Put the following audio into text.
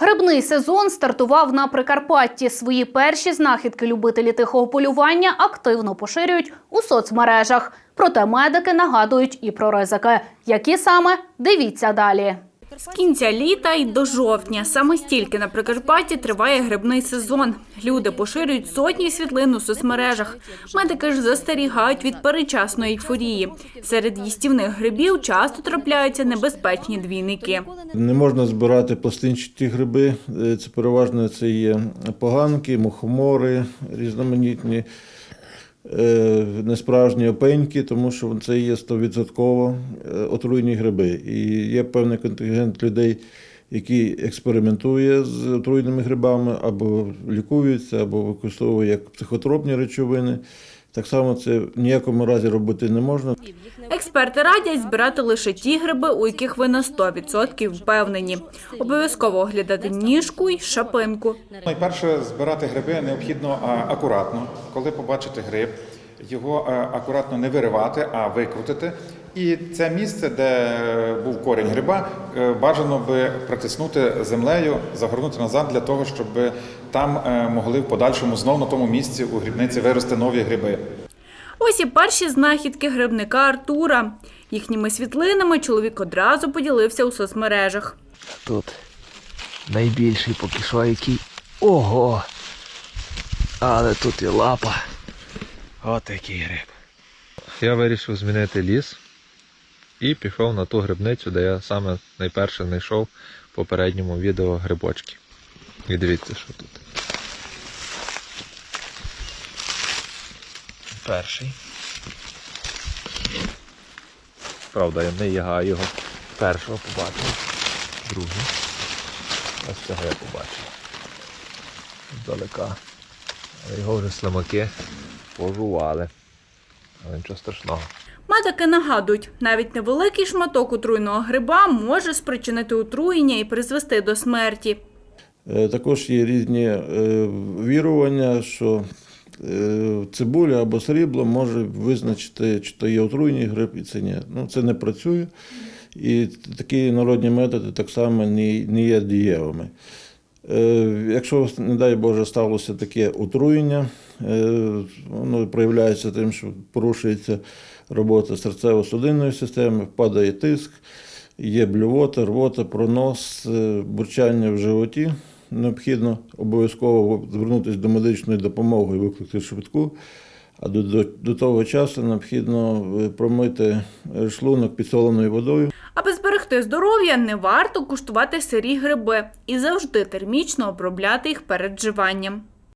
Грибний сезон стартував на Прикарпатті. Свої перші знахідки любителі тихого полювання активно поширюють у соцмережах. Проте медики нагадують і про ризики. Які саме дивіться далі. З кінця літа й до жовтня саме стільки на Прикарпатті триває грибний сезон. Люди поширюють сотні світлин у соцмережах. Медики ж застерігають від перечасної ейфорії. Серед їстівних грибів часто трапляються небезпечні двійники. Не можна збирати пластинчаті гриби. Е, Це переважно це є поганки, мухомори різноманітні, несправжні опеньки, тому що це є 100% е, отруйні гриби. І є певний контингент людей, які експериментує з отруйними грибами, або лікуються, або використовує як психотропні речовини. Так само це в ніякому разі робити не можна. Експерти радять збирати лише ті гриби, у яких ви на 100% впевнені. Обов'язково оглядати ніжку й шапинку. Найперше збирати гриби необхідно акуратно. Коли побачите гриб, його акуратно не виривати, а викрутити. І це місце, де був корінь гриба, е, бажано би притиснути землею, загорнути назад для того, щоб там е, могли в подальшому знов на тому місці у грибниці вирости нові гриби. Ось і перші знахідки грибника Артура. Їхніми світлинами чоловік одразу поділився у соцмережах. Тут найбільший поки що який. Ого! Але тут і лапа. Отакий гриб. Я вирішив змінити ліс і пішов на ту грибницю, де я саме найперше знайшов в попередньому відео грибочки. І дивіться, що тут. Перший. Правда, я не я його першого побачив. Другий. Ось цього я побачив. Здалека. Його вже слимаки пожували. Але нічого страшного. Медики нагадують, навіть невеликий шматок отруйного гриба може спричинити отруєння і призвести до смерті. Е, Також є різні е, вірування, що е, цибуля або срібло може визначити, чи то є отруйний гриб, і це ні. Ну, це не працює. І такі народні методи так само не є дієвими. Е, Якщо, не дай Боже, сталося таке отруєння, е, воно проявляється тим, що порушується робота серцево-судинної системи, впадає тиск, є блювота, рвота, пронос, е, бурчання в животі. Необхідно обов'язково звернутися до медичної допомоги і викликати швидку. А до, до, до того часу необхідно промити шлунок підсоленою водою. Аби зберегти здоров'я, не варто куштувати сирі гриби і завжди термічно обробляти їх перед вживанням.